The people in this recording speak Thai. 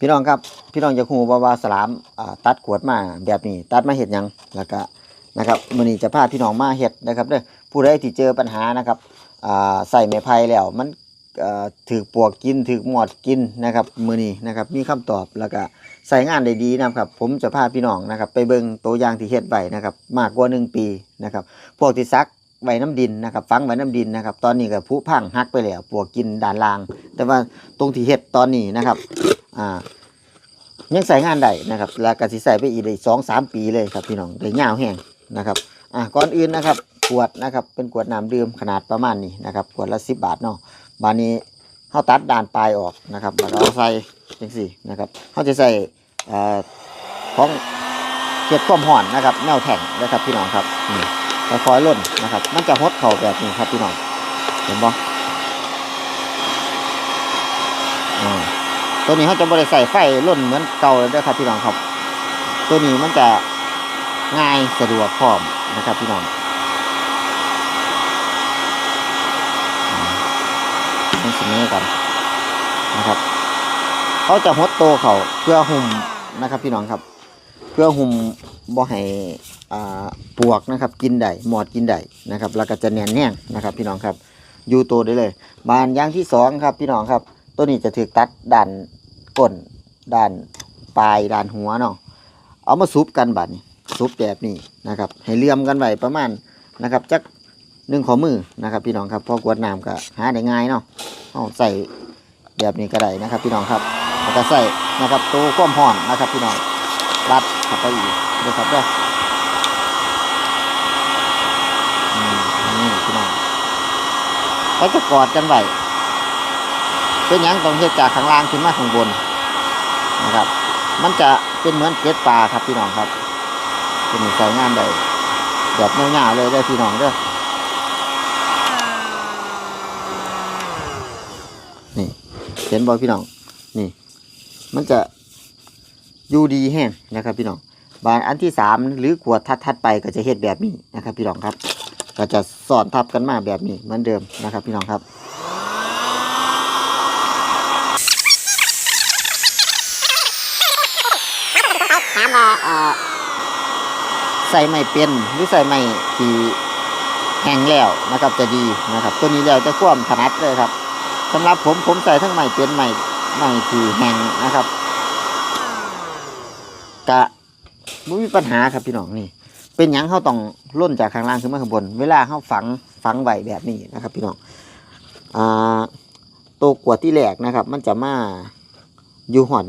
พี่น้องครับพี่น้องจะฮู้ว่าว่าสลามตัดขวดมาแบบนี้ ตัดมาเฮ็ดยังแล้วก็นะครับมือนี้จะพาพี่น้องมาเฮ็ดนะครับเด้อผู้ใดที่เจอปัญหานะครับใส่ไม้ไผ่แล้วมันเอ่อปวกกินถูกหมอดกินนะครับมือนี้นะครับมีคำตอบแล้วก็ใส่งานได้ดีนะครับ ผมจะพาพี่น้องนะครับ ไปเบิ่งตัวอย่างที่เฮ็ดไว้นะครับ มากกว่าหนึ่งปีนะครับพวกที่ซักไว้น้ำดินนะครับฝังไว้น้ำดินนะครับ ตอนนี้ก็ผุพังหักไปแล้วปวกกินด่านลาง แต่ว่าตรงที่เฮ็ดตอนนี้นะครับ อ่ายังใส่งานได้นะครับแล้วก็สิใส่ไปอีกได้สองสามปีเลยครับพี่น้องได้ยาวแห้งนะครับอ่าก่อนอื่นนะครับขวดนะครับเป็นขวดน้ำดื่มขนาดประมาณนี้นะครับขวดละสิบบาทเนาะบานนี้เขาตัดด่านปลายออกนะครับเอาใส่จังสี่นะครับเขาจะใส่อ่าของเก็บความห่อนนะครับแนวแท่งนะครับพี่น้องครับนี่ค่อยๆล่นนะครับ มันจะหดเข่าแบบนี้ครับพี่น้องเห็นบ่อ่า ตัวนี้เขาจะบริใส่ไฟล่นเหมือนเก่าเลยเด้วครับพี่น้องครับ ตัวนี้มันจะง่ายสะดวกพร้อมนะครับพี่น้องอ่าต้องสนกันนะครับเขาจะหดโตเขาเพื่อหุ่มนะครับพี่น้องครับ เพื่อหุ่มบ่ให้อ่าปวกนะครับ กินได้หมอดกินได้นะครับ แล้วก็จะแน่นแน่งนะครับ พี่น้องครับอยู่โตได้เลย บานอย่างที่สองครับ พี่น้องครับ ตัวนี้จะถือตัดด้าน ก้นด้านปลายด้านหัวเนาะเอามาซุปกันบัดนี้ซุปแบบนี้นะครับ ให้เลื่อมกันไว้ประมาณนะครับจักหนึ่งขอมือนะครับ พี่น้องครับพอกวดน้ำก็หาได้ง่ายเนาะเอาใส่แบบนี้ก็ได้นะครับ พี่น้องครับแล้วก็ใส่นะครับตัวความห่อนนะครับ พี่น้องรัดเข้าไปอีกเลยครับเด้อนี่พี่น้องแล้วจะกอดกันไว้เป็นยังต้องเฮ็ดจากข้างล่างขึ้นมาข้างบน นะครับ มันจะเป็นเหมือนเกล็ดปลาครับพี่น้องครับเป็นใส่งานได้แบบเงาๆเลยได้พี่น้องเด้อนี่เห็นบ่พี่น้อง นี่ มันจะอยู่ดีแห้งนะครับ พี่น้อง บานอันที่สามหรือขวดทัดๆไปก็จะเฮ็ดแบบนี้นะครับ พี่น้องครับ ก็จะสอนทับกันมาแบบนี้เหมือนเดิมนะครับ พี่น้องครับ ถามว่าอ่อใส่ไม่เป็นหรือใส่ไม่ที่แห้งแล้วนะครับจะดีนะครับ ตัวนี้แล้วจะคว่ำถนัดเลยครับสำหรับผมผมใส่ทั้งไม่เป็นไม่ไม่ที่แห้งนะครับกะไม่มีปัญหาครับพี่น้องนี่ เป็นหยังเขาต้องล่นจากข้างล่างขึ้นมาข้างบน เวลาเขาฝังฝังไว้แบบนี้นะครับ พี่น้องอ่าตัวกวดที่แหลกนะครับ มันจะมาอยู่หอน